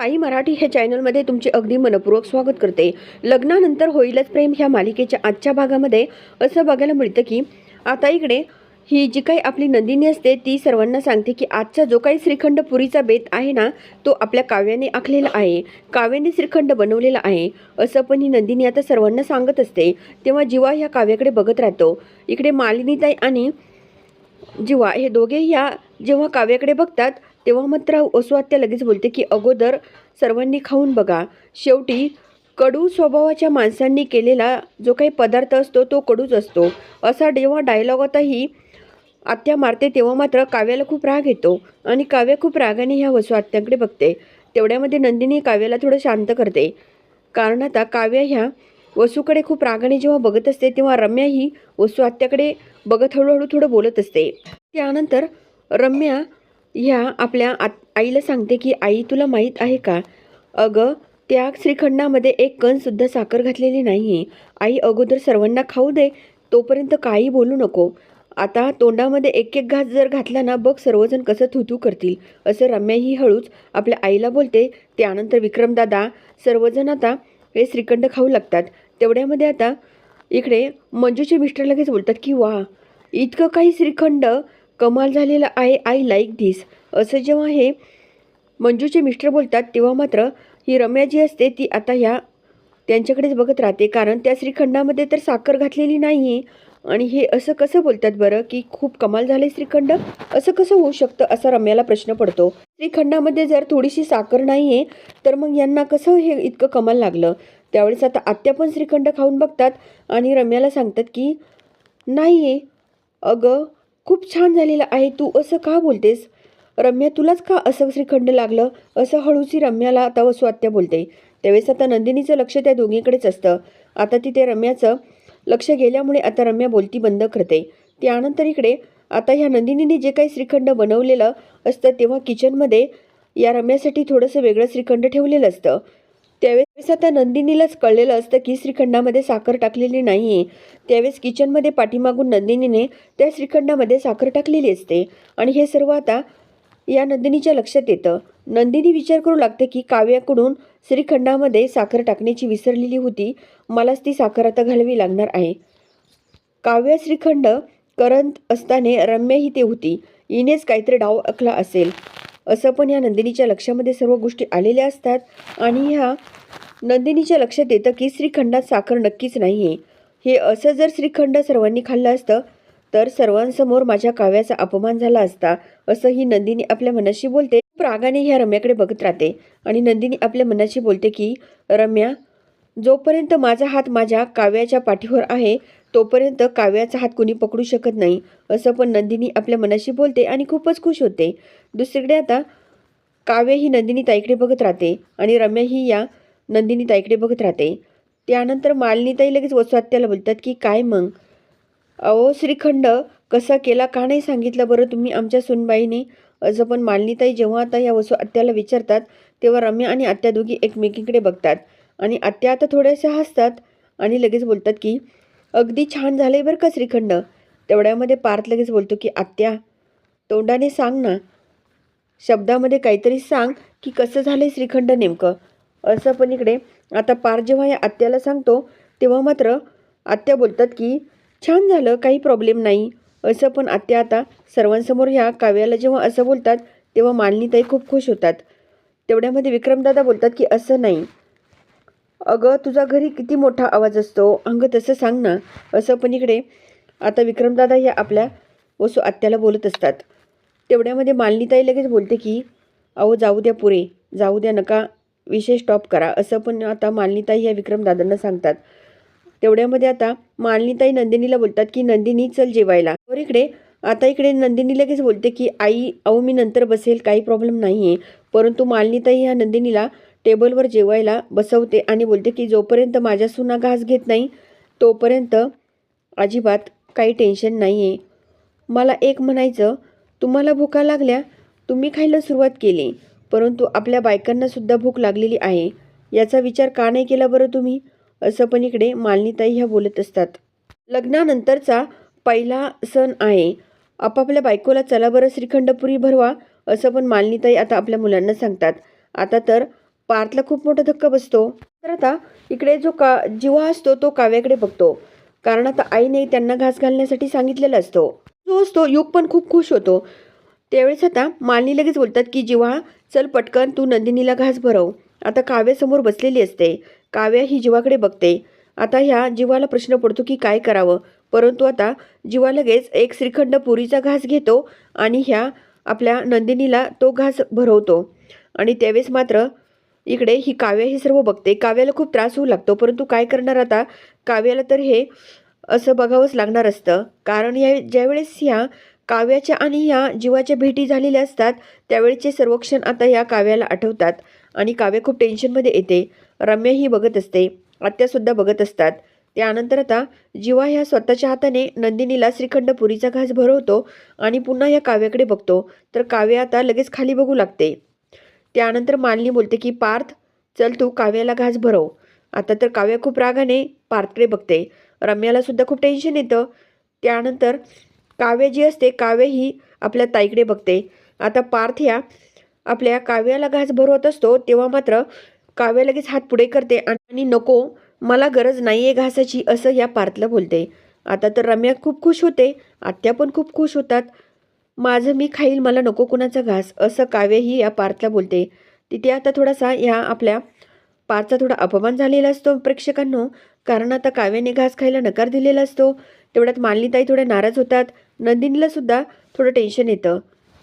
साई मराठी ह्या चॅनलमध्ये तुमचे अगदी मनपूर्वक स्वागत करते. लग्नानंतर होईलच प्रेम ह्या मालिकेच्या आजच्या भागामध्ये. असं बघायला मिळतं की आता इकडे ही जी काही आपली नंदिनी असते ती सर्वांना सांगते की आजचा जो काही श्रीखंड पुरीचा बेत आहे ना तो आपल्या काव्याने आखलेला आहे. काव्याने श्रीखंड बनवलेला आहे. असं पण ही नंदिनी आता सर्वांना सांगत असते. तेव्हा जीवा ह्या काव्याकडे बघत राहतो. इकडे मालिनीताई आणि जिवा हे दोघे या जेव्हा काव्याकडे बघतात तेव्हा मात्र वसुआत्या लगेच बोलते की अगोदर सर्वांनी खाऊन बघा. शेवटी कडू स्वभावाच्या माणसांनी केलेला जो काही पदार्थ असतो तो कडूच असतो. असा जेव्हा डायलॉग आताही आत्या मारते तेव्हा मात्र काव्याला खूप राग येतो आणि काव्य खूप रागाने ह्या वसू आत्याकडे बघते. तेवढ्यामध्ये नंदिनी काव्याला थोडं शांत करते. कारण आता काव्य ह्या वसूकडे खूप रागाने जेव्हा बघत असते तेव्हा रम्या ही वसू आत्याकडे बघत हळूहळू थोडं बोलत असते. त्यानंतर रम्या ह्या आपल्या आत आईला सांगते की आई तुला माहीत आहे का? अगं त्या श्रीखंडामध्ये एक कणसुद्धा साखर घातलेली नाही आहे आई अगोदर सर्वांना खाऊ दे तोपर्यंत काही बोलू नको. आता तोंडामध्ये एक एक घास जर घातला ना बघ सर्वजण कसं थुतू करतील. असं रम्या ही हळूच आपल्या आईला बोलते. त्यानंतर विक्रमदादा सर्वजण आता हे श्रीखंड खाऊ लागतात. तेवढ्यामध्ये आता इकडे मंजूचे मिस्टर लगेच बोलतात की वा इतकं काही श्रीखंड कमाल झालेला आहे आय लाईक धिस असं जेव्हा हे मंजूचे मिस्टर बोलतात तेव्हा मात्र ही रम्या जी असते ती आता ह्या त्यांच्याकडेच बघत राहते. कारण त्या श्रीखंडामध्ये तर साखर घातलेली नाही आहे आणि हे असं कसं बोलतात बरं की खूप कमाल झाले श्रीखंड? असं कसं होऊ शकतं असा रम्याला प्रश्न पडतो. श्रीखंडामध्ये जर थोडीशी साखर नाही आहे तर मग यांना कसं हे इतकं कमाल लागलं? त्यावेळेस आता आत्या पण श्रीखंड खाऊन बघतात आणि रम्याला सांगतात की नाही आहे अगं खूप छान झालेलं आहे. तू असं का बोलतेस? रम्या तुलाच का असं श्रीखंड लागलं? असं हळूची रम्याला आता वसू आत्या बोलते. त्यावेळेस आता नंदिनीचं लक्ष त्या दोघीकडेच असतं. आता तिथे रम्याचं लक्ष गेल्यामुळे आता रम्या बोलती बंद करते. त्यानंतर इकडे आता ह्या नंदिनीने जे काही श्रीखंड बनवलेलं असतं तेव्हा किचनमध्ये या रम्यासाठी थोडंसं वेगळं श्रीखंड ठेवलेलं असतं. त्यावेळेस आता नंदिनीलाच कळलेलं असतं की श्रीखंडामध्ये साखर टाकलेली नाही आहे त्यावेळेस किचनमध्ये पाठीमागून नंदिनीने त्या श्रीखंडामध्ये साखर टाकलेली असते. आणि हे सर्व आता या नंदिनीच्या लक्षात येतं. नंदिनी विचार करू लागते की काव्याकडून श्रीखंडामध्ये साखर टाकण्याची विसरलेली होती. मलाच ती साखर आता घालावी लागणार आहे. काव्य श्रीखंड करत असताना रम्या ही ते होती. हिनेच काहीतरी डाव आखला असेल. असं पण ह्या नंदिनीच्या लक्षामध्ये सर्व गोष्टी आलेल्या असतात. आणि ह्या नंदिनीच्या लक्षात येतं की श्रीखंडात साखर नक्कीच नाही आहे हे असं जर श्रीखंड सर्वांनी खाल्लं असतं तर सर्वांसमोर माझ्या काव्याचा अपमान झाला असता असं ही नंदिनी आपल्या मनाशी बोलते. प्रागाने रागाने ह्या रम्याकडे बघत राहते. आणि नंदिनी आपल्या मनाशी बोलते की रम्या जोपर्यंत माझा हात माझ्या काव्याच्या पाठीवर आहे तोपर्यंत काव्याचा हात कुणी पकडू शकत नाही असं पण नंदिनी आपल्या मनाशी बोलते आणि खूपच खुश होते. दुसरीकडे आता काव्य ही नंदिनी ताईकडे बघत राहते आणि रम्या ही या नंदिनी ताईकडे बघत राहते. त्यानंतर मालिनीताई लगेच वसवात्याला बोलतात की काय मग? अहो श्रीखंड कसा केला का नाही सांगितलं बरं तुम्ही आमच्या सुनबाईने? असं पण मालिनीताई जेव्हा आता या वसू आत्याला विचारतात तेव्हा रम्या आणि आत्या दोघी एकमेकींकडे बघतात आणि आत्या आता थोड्याशा हसतात आणि लगेच बोलतात की अगदी छान झाले बरं का श्रीखंड. तेवढ्यामध्ये पार्थ लगेच बोलतो की आत्या तोंडाने सांग ना. शब्दामध्ये काहीतरी सांग की कसं झालं श्रीखंड नेमकं. असं पण इकडे आता पार जेव्हा या आत्याला सांगतो तेव्हा मात्र आत्या बोलतात की छान झालं काही प्रॉब्लेम नाही. असं पण आत्या आता सर्वांसमोर ह्या काव्याला जेव्हा असं बोलतात तेव्हा मालनीताई खूप खुश होतात. तेवढ्यामध्ये विक्रमदादा बोलतात की असं नाही. अगं तुझा घरी किती मोठा आवाज असतो. अंग तसं सांग ना. असं पण इकडे. आता विक्रमदादा ह्या आपल्या वसू आत्याला बोलत असतात. तेवढ्यामध्ये मालिनीताई लगेच बोलते की अहो जाऊ द्या पुरे. जाऊ द्या नका. विषय स्टॉप करा. असं पण आता मालनीताई ह्या विक्रमदादांना सांगतात. तेवढ्यामध्ये आता मालिनीताई नंदिनीला बोलतात की नंदिनी चल जेवायला. और इकडे आता इकडे नंदिनी लगेच बोलते की आई अहो मी नंतर बसेल. काही प्रॉब्लेम नाही आहे परंतु मालनीताई ह्या नंदिनीला टेबलवर जेवायला बसवते आणि बोलते की जोपर्यंत माझ्या सुना घास घेत नाही तोपर्यंत अजिबात काही टेन्शन नाही आहे मला एक म्हणायचं तुम्हाला भुका लागल्या तुम्ही खायला सुरुवात केली परंतु आपल्या बायकांनासुद्धा भूक लागलेली आहे. याचा विचार का नाही केला बरं तुम्ही? असं पण इकडे मालिनीताई ह्या बोलत असतात. लग्नानंतरचा पहिला सण आहे. आपापल्या बायकोला चला बरं श्रीखंडपुरी भरवा असं पण मालिनीताई आता आपल्या मुलांना सांगतात. आता तर पार्थला खूप मोठा धक्का बसतो. तर आता इकडे जो का जिवा असतो तो काव्याकडे बघतो. कारण आता आईने त्यांना घास घालण्यासाठी सांगितलेला असतो. जो असतो युग पण खूप खुश होतो. त्यावेळेस आता मालिनी लगेच बोलतात की जिवा चल पटकन तू नंदिनीला घास भरव. आता काव्यासमोर बसलेली असते. काव्या ही जीवाकडे बघते. आता ह्या जीवाला प्रश्न पडतो की काय करावं? परंतु आता जीवा लगेच एक श्रीखंड पुरीचा घास घेतो आणि ह्या आपल्या नंदिनीला तो घास भरवतो. आणि त्यावेळेस मात्र इकडे ही काव्य हे सर्व बघते. काव्याला खूप त्रास होऊ लागतो परंतु काय करणार आता? काव्याला तर हे असं बघावंच लागणार असतं. कारण या ज्यावेळेस ह्या काव्याच्या आणि ह्या जीवाच्या भेटी झालेल्या असतात त्यावेळेचे सर्व क्षण आता ह्या काव्याला आठवतात आणि काव्य खूप टेन्शनमध्ये येते. रम्या ही बघत असते आत्यासुद्धा बघत असतात. त्यानंतर आता जीवा ह्या स्वतःच्या हाताने नंदिनीला श्रीखंड पुरीचा घास भरवतो आणि पुन्हा या काव्याकडे बघतो. तर काव्य आता लगेच खाली बघू लागते. त्यानंतर मालिनी बोलते की पार्थ चल तू काव्याला घास भरव. आता तर काव्य खूप रागाने पार्थकडे बघते. रम्याला सुद्धा खूप टेन्शन येतं. त्यानंतर काव्य जी असते काव्य ही आपल्या ताईकडे बघते. आता पार्थ ह्या आपल्या काव्याला घास भरवत असतो तेव्हा मात्र काव्य लगेच हात पुढे करते आणि नको मला गरज नाही आहे घासाची असं या पार्थला बोलते. आता तर रम्या खूप खुश होते. आत्या पण खूप खुश होतात. माझं मी खाईल मला नको कुणाचा घास असं काव्यही या पार्थला बोलते. तिथे आता थोडासा या आपल्या पार्थचा थोडा अपमान झालेला असतो प्रेक्षकांनो. कारण आता काव्याने घास खायला नकार दिलेला असतो. तेवढ्यात मालिनीताई थोड्या नाराज होतात. नंदिनीला सुद्धा थोडं टेन्शन येतं.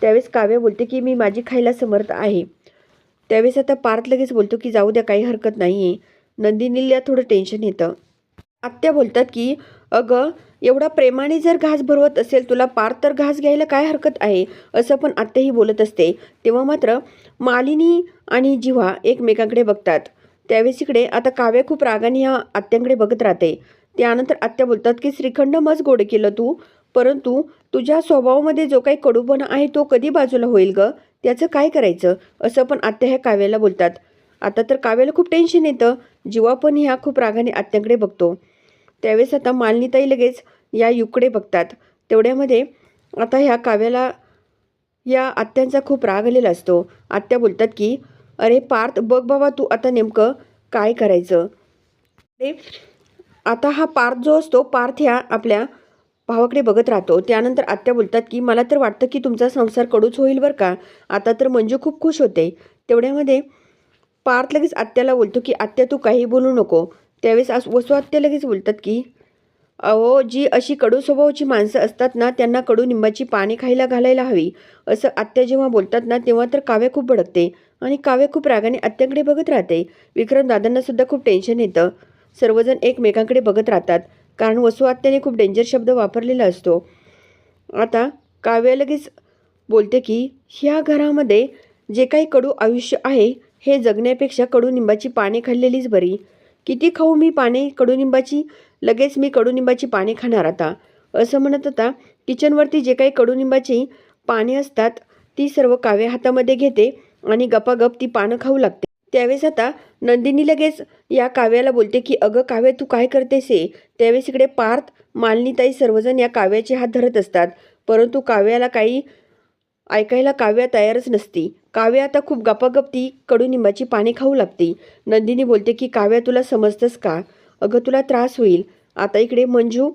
त्यावेळेस काव्य बोलते की मी माझी खायला समर्थ आहे. त्यावेळेस आता पार्थ लगेच बोलतो की जाऊ द्या काही हरकत नाही आहे नंदिनीला थोडं टेन्शन येतं. आत्या बोलतात की अगं एवढा प्रेमाने जर घास भरवत असेल तुला पार तर घास घ्यायला काय हरकत आहे? असं पण आत्याही बोलत असते. तेव्हा मात्र मालिनी आणि जिव्हा एकमेकांकडे बघतात. त्यावेळेस इकडे आता काव्य खूप रागाने ह्या आत्यांकडे बघत राहते. त्यानंतर आत्या बोलतात की श्रीखंड मच गोड केलं तू. परंतु तुझ्या स्वभावामध्ये जो काही कडूपणा आहे तो कधी बाजूला होईल ग? त्याचं काय करायचं? असं पण आत्या ह्या काव्याला बोलतात. आता तर काव्याला खूप टेन्शन येतं. जीवा पण ह्या खूप रागाने आत्यांकडे बघतो. त्यावेळेस आता मालनीताई लगेच या युकडे बघतात. तेवढ्यामध्ये आता ह्या काव्याला या आत्यांचा खूप राग आलेला असतो. आत्या बोलतात की अरे पार्थ बघ बाबा तू आता नेमकं काय करायचं? ते आता हा पार्थ जो असतो पार्थ ह्या आपल्या भावाकडे बघत राहतो. त्यानंतर आत्या बोलतात की मला तर वाटतं की तुमचा संसार कडूच होईल बरं का. आता तर मंजू खूप खुश होते. तेवढ्यामध्ये पार्थ लगेच आत्याला बोलतो की आत्या तू काही बोलू नको. त्यावेळेस आज वसू लगेच बोलतात की अहो जी अशी कडू स्वभावाची माणसं असतात ना त्यांना कडुनिंबाची पाणी खायला घालायला हवी. असं आत्या जेव्हा बोलतात ना तेव्हा तर काव्य खूप भडकते आणि काव्य खूप रागाने आत्याकडे बघत राहते. विक्रम दादांनासुद्धा खूप टेन्शन येतं. सर्वजण एकमेकांकडे बघत राहतात. कारण वसू आत्याने खूप डेंजर शब्द वापरलेला असतो. आता काव्य लगेच बोलते की ह्या घरामध्ये जे काही कडू आयुष्य आहे हे जगण्यापेक्षा कडुनिंबाची पाने खाल्लेलीच बरी. किती खाऊ मी पाने कडुनिंबाची? लगेच मी कडुनिंबाची पाने खाणार आता. असं म्हणत होता. किचनवरती जे काही कडुनिंबाची पाने असतात ती सर्व काव्य हातामध्ये घेते आणि गपागप ती पानं खाऊ लागते. त्यावेळेस आता नंदिनी लगेच या काव्याला बोलते की अगं काव्य तू काय करतेस हे? त्यावेळेस इकडे पार्थ मालिनीताई सर्वजण या काव्याचे हात धरत असतात. परंतु काव्याला काही ऐकायला काव्या तयारच नसती. काव्या आता खूप गपागप ती कडुनिंबाची पाने खाऊ लागती. नंदिनी बोलते की काव्या तुला समजतंस का? अगं तुला त्रास होईल. आता इकडे मंजू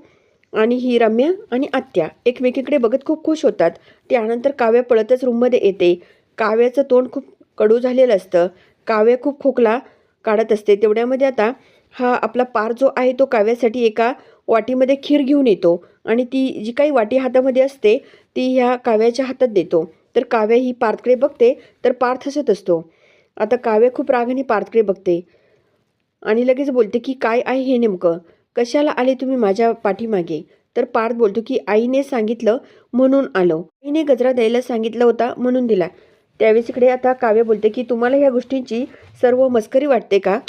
आणि ही रम्या आणि आत्या एकमेकीकडे बघत खूप खुश होतात. त्यानंतर काव्या पळतच रूममध्ये येते. काव्याचं तोंड खूप कडू झालेलं असतं. काव्य खूप खोकला काढत असते. तेवढ्यामध्ये आता हा आपला पार जो आहे तो काव्यासाठी एका वाटीमध्ये खीर घेऊन येतो. आणि ती जी काही वाटी हातामध्ये असते ती ह्या काव्याच्या हातात देतो. तर काव्य ही पार्थकडे बघते तर पार्थ हसत असतो. आता काव्य खूप रागाने पार्थकडे बघते. आणि लगेच बोलते की काय आहे हे नेमकं? कशाला आले तुम्ही माझ्या पाठीमागे? तर पार्थ बोलतो की आईने सांगितलं म्हणून आलो. आईने गजरा द्यायला सांगितलं होता म्हणून दिला. त्यावेळेस इकडे आता काव्य बोलते की तुम्हाला ह्या गोष्टींची सर्व मस्करी वाटते का?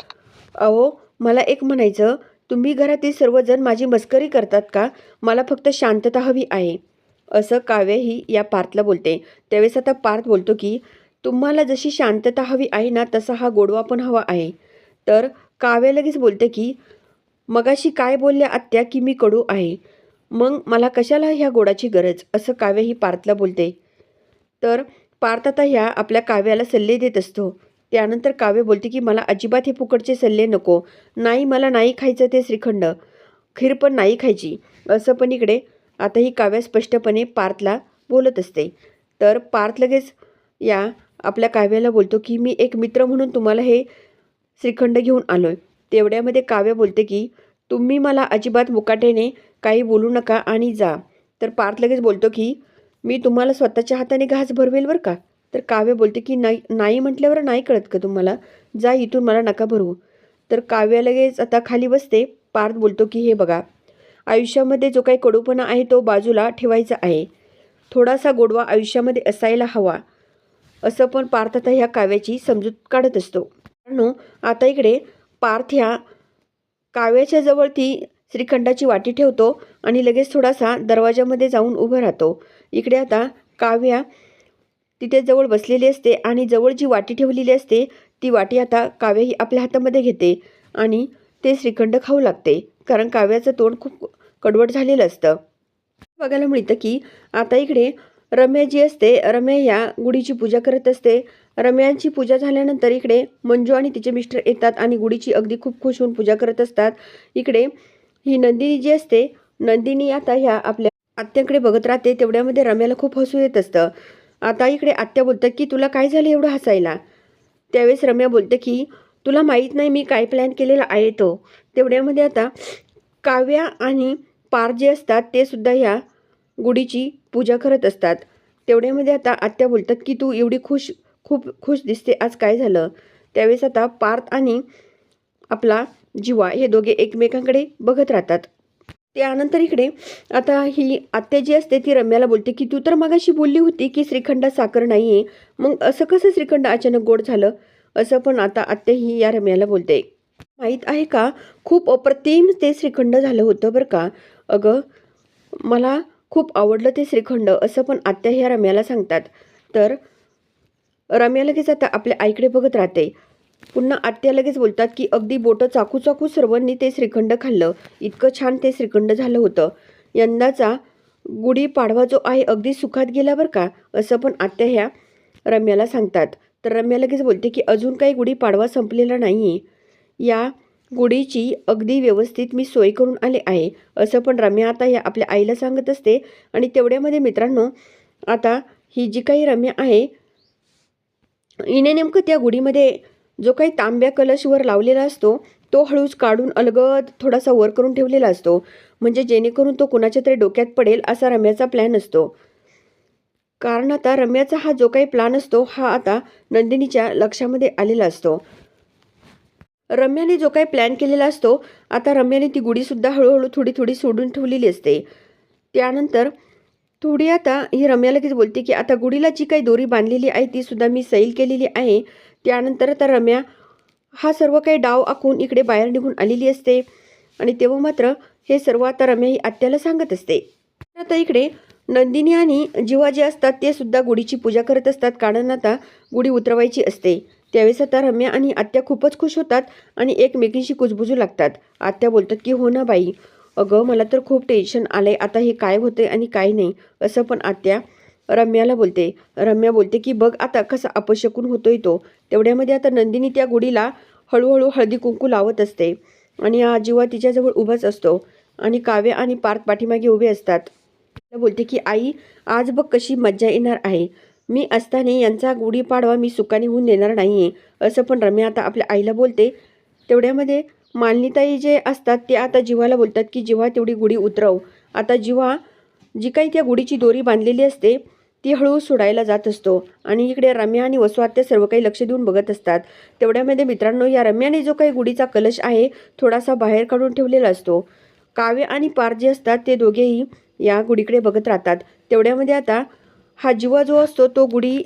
अहो मला एक म्हणायचं तुम्ही घरातील सर्वजण माझी मस्करी करतात का? मला फक्त शांतता हवी आहे. असं काव्य ही या पार्थला बोलते. त्यावेळेस आता पार्थ बोलतो की तुम्हाला जशी शांतता हवी आहे ना तसा हा गोडवा पण हवा आहे. तर काव्य लगेच बोलते की मगाशी काय बोलल्या आत्या की मी कडू आहे. मग मला कशाला ह्या गोडाची गरज? असं काव्य ही पार्थला बोलते. तर पार्थ आता ह्या आपल्या काव्याला सल्ले देत असतो. त्यानंतर काव्य बोलते की मला अजिबात हे फुकटचे सल्ले नको. नाही मला नाही खायचं ते श्रीखंड. खीर पण नाही खायची. असं पण इकडे आता ही काव्य स्पष्टपणे पार्थला बोलत असते. तर पार्थ लगेच या आपल्या काव्याला बोलतो की मी एक मित्र म्हणून तुम्हाला हे श्रीखंड घेऊन आलो आहे तेवढ्यामध्ये काव्य बोलते की तुम्ही मला अजिबात मुकाटेने काही बोलू नका आणि जा. तर पार्थ लगेच बोलतो की मी तुम्हाला स्वतःच्या हाताने घास भरवेल बरं का? तर काव्य बोलते की नाही नाही म्हटल्यावर नाही कळत का तुम्हाला? जा इथून मला नका भरवू तर काव्य लगेच आता खाली बसते. पार्थ बोलतो की हे बघा आयुष्यामध्ये जो काही कडूपणा आहे तो बाजूला ठेवायचा आहे. थोडासा गोडवा आयुष्यामध्ये असायला हवा. असं पण पार्थ आता ह्या काव्याची समजूत काढत असतो. कारण आता इकडे पार्थ ह्या काव्याच्या जवळ ती श्रीखंडाची वाटी ठेवतो आणि लगेच थोडासा दरवाजामध्ये जाऊन उभं राहतो. इकडे आता काव्या तिथे जवळ बसलेली असते आणि जवळ जी वाटी ठेवलेली असते ती वाटी आता काव्या ही आपल्या हातामध्ये घेते आणि ते श्रीखंड खाऊ लागते कारण काव्याचं तोंड खूप कडवट झालेलं असतं. बघायला मिळतं की आता इकडे रम्या जी असते रम्या या गुढीची पूजा करत असते. रम्यांची पूजा झाल्यानंतर इकडे मंजू आणि तिचे मिस्टर येतात आणि गुढीची अगदी खूप खुश होऊन पूजा करत असतात. इकडे ही नंदिनी जी असते नंदिनी आता ह्या आपल्या आत्याकडे बघत राहते तेवढ्यामध्ये रम्याला खूप हसू येत असतं. आता इकडे आत्या बोलतात की तुला काय झालं एवढं हसायला? त्यावेळेस रम्या बोलते की तुला माहीत नाही मी काय प्लॅन केलेला आहे तो. तेवढ्यामध्ये आता काव्या आणि पार जे असतात ते सुद्धा ह्या गुढीची पूजा करत असतात. तेवढ्यामध्ये आता आत्या बोलतात की तू एवढी खुश खूप खुश दिसते. आज काय झालं? त्यावेळेस आता पार्थ आणि आपला जिवा हे दोघे एकमेकांकडे बघत राहतात. त्यानंतर इकडे आता ही आत्या जी असते ती रम्याला बोलते की तू तर मागाशी बोलली होती की श्रीखंडात साखर नाही आहे मग असं कसं श्रीखंड अचानक गोड झालं? असं पण आता आत्या ही या रम्याला बोलते. माहीत आहे का खूप अप्रतिम ते श्रीखंड झालं होतं बरं का. अगं मला खूप आवडलं ते श्रीखंड असं पण आत्या ह्या रम्याला सांगतात. तर रम्या लगेच आता आपल्या आईकडे बघत राहते. पुन्हा आत्या लगेच बोलतात की अगदी बोटं चाकू चाकू सर्वांनी ते श्रीखंड खाल्लं. इतकं छान ते श्रीखंड झालं होतं. यंदाचा गुढी पाडवा जो आहे अगदी सुखात गेला बरं का? असं पण आत्या ह्या रम्याला सांगतात. तर रम्या लगेच बोलते की अजून काही गुढी पाडवा संपलेला नाही या गुढीची अगदी व्यवस्थित मी सोय करून आले आहे. असं पण रम्या आता या आपल्या आईला सांगत असते. आणि तेवढ्यामध्ये मित्रांनो आता ही जी काही रम्या आहे हिने नेमकं त्या गुढीमध्ये जो काही तांब्या कलशवर लावलेला असतो तो हळूच काढून अलगद थोडासा वर करून ठेवलेला असतो. म्हणजे जेणेकरून तो कुणाच्या तरी डोक्यात पडेल असा रम्याचा प्लॅन असतो. कारण आता रम्याचा हा जो काही प्लॅन असतो हा आता नंदिनीच्या लक्षामध्ये आलेला असतो. रम्याने जो काही प्लॅन केलेला असतो आता रम्याने ती गुढीसुद्धा हळूहळू थोडी थोडी सोडून ठेवलेली असते. त्यानंतर थोडी आता ही रम्या लगेच बोलते की आता गुढीला जी काही दोरी बांधलेली आहे ती सुद्धा मी सैल केलेली आहे. त्यानंतर आता रम्या हा सर्व काही डाव आखून इकडे बाहेर निघून आलेली असते. आणि तेव्हा मात्र हे सर्व आता रम्या ही आत्याला सांगत असते. आता इकडे नंदिनी आणि जीवा जे असतात ते सुद्धा गुढीची पूजा करत असतात. कारण आता गुढी उतरवायची असते. त्यावेळेस आता रम्या आणि आत्या खूपच खुश होतात आणि एकमेकींशी कुजबुजू लागतात. आत्या बोलतात की हो ना बाई अगं मला तर खूप टेन्शन आलंय आता हे काय होते आणि काय नाही असं पण आत्या रम्याला बोलते. रम्या बोलते की बघ आता कसा अपशकून होतोय तो. तेवढ्यामध्ये आता नंदिनी त्या गुढीला हळूहळू हळदी कुंकू लावत असते आणि हा जीवा तिच्याजवळ उभाच असतो आणि काव्य आणि पार्थ पाठीमागे उभे असतात. बोलते की आई आज बघ कशी मज्जा येणार आहे. मी असताना यांचा गुढीपाडवा मी सुखाने होऊन देणार नाही आहे असं पण रम्या आता आपल्या आईला बोलते. तेवढ्यामध्ये मालनीताई जे असतात ते आता जीवाला बोलतात की जेव्हा तेवढी गुढी उतरव. आता जीवा जी काही त्या गुढीची दोरी बांधलेली असते ती हळूहळू सोडायला जात असतो. आणि इकडे रम्या आणि वसुआत्या सर्व काही लक्ष देऊन बघत असतात. तेवढ्यामध्ये मित्रांनो या रम्याने जो काही गुढीचा कलश आहे थोडासा बाहेर काढून ठेवलेला असतो. काव्य आणि पार जे असतात ते दोघेही या गुढीकडे बघत राहतात. तेवढ्यामध्ये आता हा जीवा जो असतो तो गुढी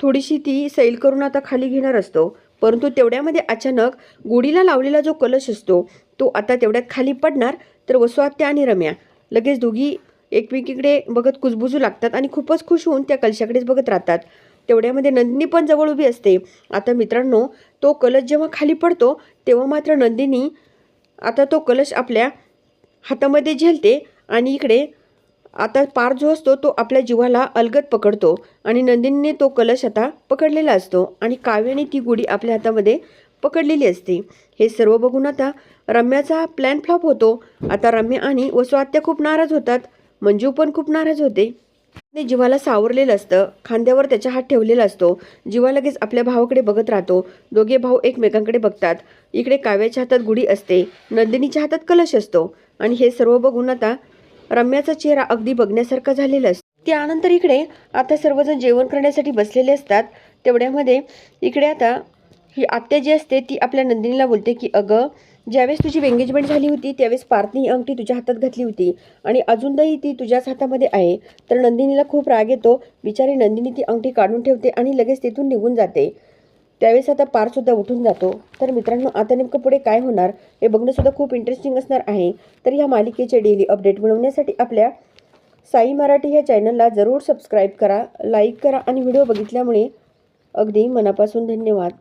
थोडीशी ती सैल करून आता खाली घेणार असतो. परंतु तेवढ्यामध्ये अचानक गुढीला लावलेला जो कलश असतो तो आता तेवढ्यात खाली पडणार तर वसुआत्या आणि रम्या लगेच दोघी एकमेकीकडे बघत कुजबुजू लागतात आणि खूपच खुश होऊन त्या कलशाकडेच बघत राहतात. तेवढ्यामध्ये नंदिनी पण जवळ उभी असते. आता मित्रांनो तो कलश जेव्हा खाली पडतो तेव्हा मात्र नंदिनी आता तो कलश आपल्या हातामध्ये झेलते आणि इकडे आता पार जो असतो तो आपल्या जीवाला अलगद पकडतो आणि नंदिनीने तो कलश आता पकडलेला असतो आणि काव्याने ती गुढी आपल्या हातामध्ये पकडलेली असते. हे सर्व बघून आता रम्याचा प्लॅन फ्लॉप होतो. आता रम्या आणि वसुआत्या खूप नाराज होतात. मंजू पण खूप नाराज होते. ते जीवाला सावरलेलं असतं. खांद्यावर त्याचा हात ठेवलेला असतो. जीवा लगेच आपल्या भावाकडे बघत राहतो. दोघे भाऊ एकमेकांकडे बघतात. इकडे काव्याच्या हातात गुढी असते. नंदिनीच्या हातात कलश असतो. आणि हे सर्व बघून आता रम्याचा चेहरा अगदी बघण्यासारखा झालेला असतो. त्यानंतर इकडे आता सर्वजण जेवण करण्यासाठी बसलेले असतात. तेवढ्यामध्ये इकडे आता ही आत्या जी असते ती आपल्या नंदिनीला बोलते की अगं ज्यावेळेस तुझी एंगेजमेंट झाली होती त्यावेळेस पार्थनी ही अंगठी तुझ्या हातात घातली होती आणि अजूनही ती तुझ्याच हातामध्ये आहे. तर नंदिनीला खूप राग येतो. बिचारी नंदिनी ती अंगठी काढून ठेवते आणि लगेच तिथून निघून जाते. त्यावेळेस आता पारसुद्धा उठून जातो. तर मित्रांनो आता नेमकं पुढे काय होणार हे बघणंसुद्धा खूप इंटरेस्टिंग असणार आहे. तर ह्या मालिकेचे डेली अपडेट मिळवण्यासाठी आपल्या साई मराठी ह्या चॅनलला जरूर सबस्क्राईब करा लाईक करा आणि व्हिडिओ बघितल्यामुळे अगदी मनापासून धन्यवाद.